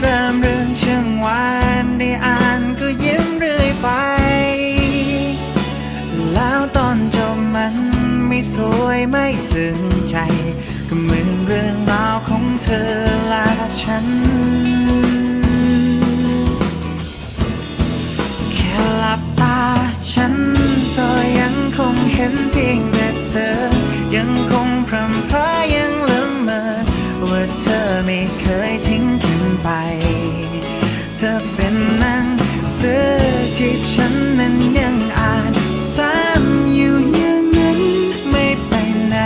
เริ่มเรื่องเชื่องวานได้อ่านก็ยิ้มเรื่อยไป แล้วตอนจบมันไม่สวยไม่ซึ้งใจ ก็เหมือนเรื่องราวของเธอและฉัน แค่หลับตาฉันก็ยังคงเห็นเพียง เป็นหนังสือที่ฉันนั้นยังอ่านซ้ำอยู่อย่างนั้นไม่ไปไหน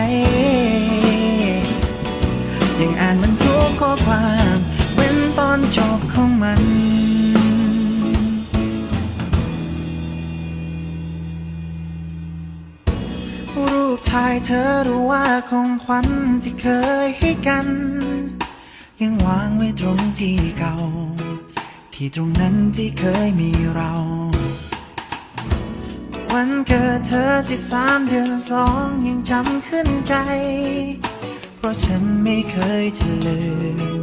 ยังอ่านมันทุกข้อความเว้นตอนจบของมันรูปถ่ายเธอรู้ว่าของขวัญที่เคยให้กัน ยังวางไว้ตรงที่เก่า ที่ตรงนั้นที่เคยมีเรา วันเกิดเธอสิบสามเดือนสองยังจำขึ้นใจ เพราะฉันไม่เคยจะลืม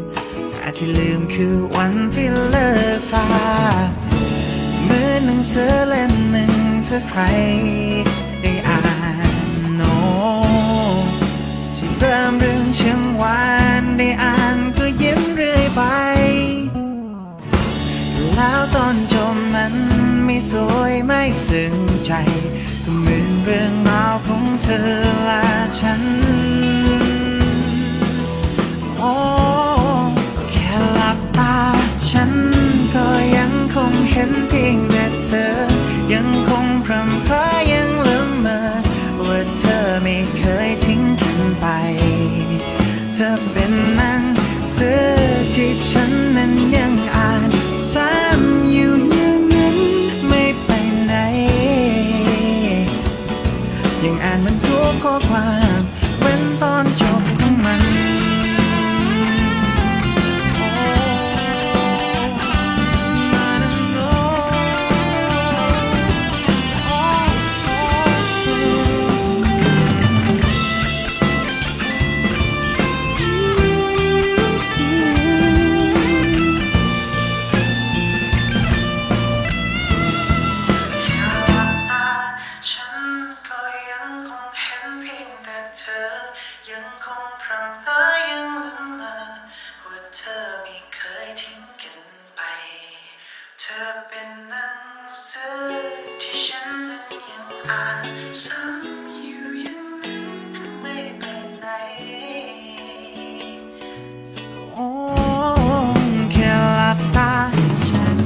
แต่ที่ลืมคือวันที่เลิกตาเหมือนหนังสือเล่มหนึ่งถ้าใครได้อ่านโนที่เริ่มเรื่องเชียงหว สวยไม่ซึ้งใจ ก็เหมือนเรื่องราวของเธอและฉัน โอ้แค่หลับตาฉันก็ยังคงเห็นเพียงแต่เธอ ยังคงพรำพรายังละเมอว่าเธอไม่เคยทิ้งกันไป เธอเป็น ทุานซ้ำอยู่ยังนั้นไม่ไปไหนโอ้แค่หลับตาฉัน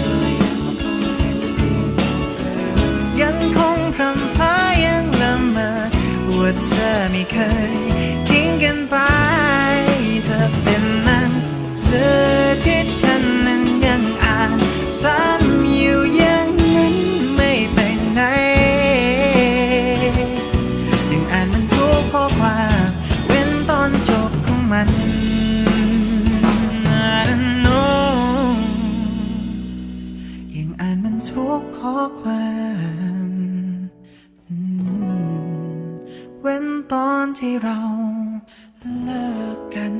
ก็ยังคงเห็นเพียงแต่เธอยังคงพรำพรายังละเมอว่าเธอไม่เคย เว้นตอนที่เราเลิกกัน